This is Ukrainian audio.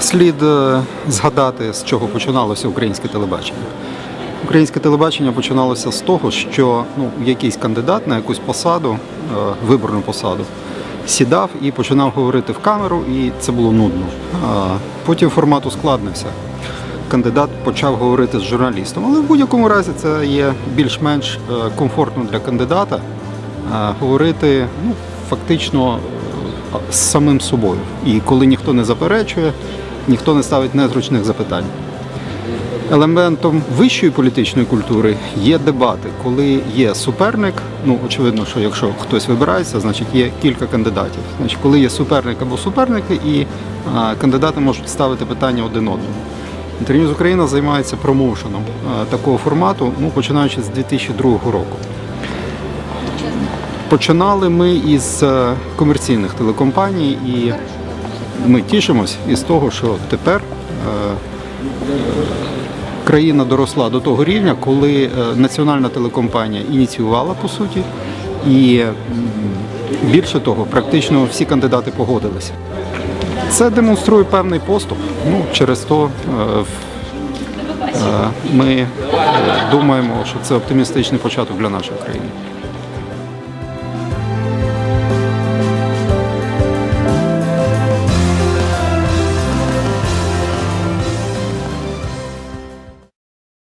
Слід е, згадати, з чого починалося українське телебачення. Українське телебачення починалося з того, що ну, якийсь кандидат на якусь посаду, е, виборну посаду, сідав і починав говорити в камеру, і це було нудно. Потім формат ускладнився. Кандидат почав говорити з журналістом, але в будь-якому разі це є більш-менш е, комфортно для кандидата говорити ну, фактично з самим собою. І коли ніхто не заперечує, ніхто не ставить незручних запитань. Елементом вищої політичної культури є дебати, коли є суперник. Ну очевидно, що якщо хтось вибирається, значить є кілька кандидатів. Значить, коли є суперник або суперники, і а, кандидати можуть ставити питання один одному. Інтерньюз Україна займається промоушеном а, такого формату, ну починаючи з 2002 року. Починали ми із е, комерційних телекомпаній, і ми тішимось із того, що тепер е, країна доросла до того рівня, коли е, національна телекомпанія ініціювала по суті, і більше того, практично всі кандидати погодилися. Це демонструє певний поступ. Ну, через то е, е, ми е, думаємо, що це оптимістичний початок для нашої країни.